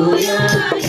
Hallelujah,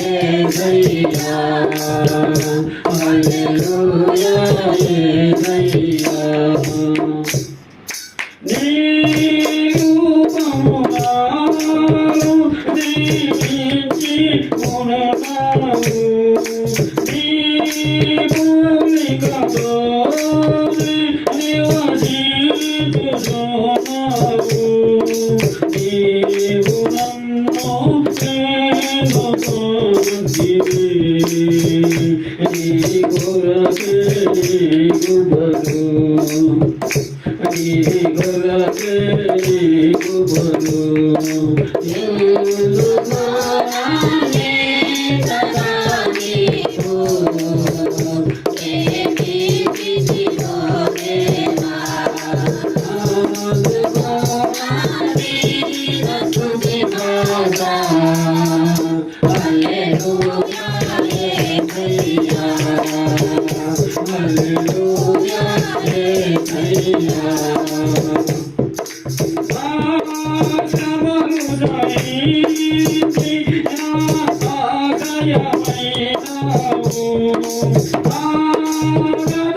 గుబను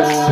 Thank you.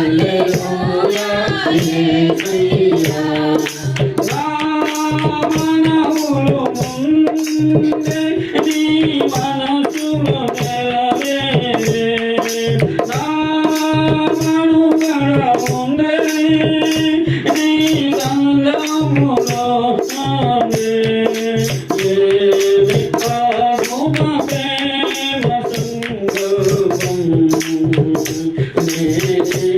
Thank you.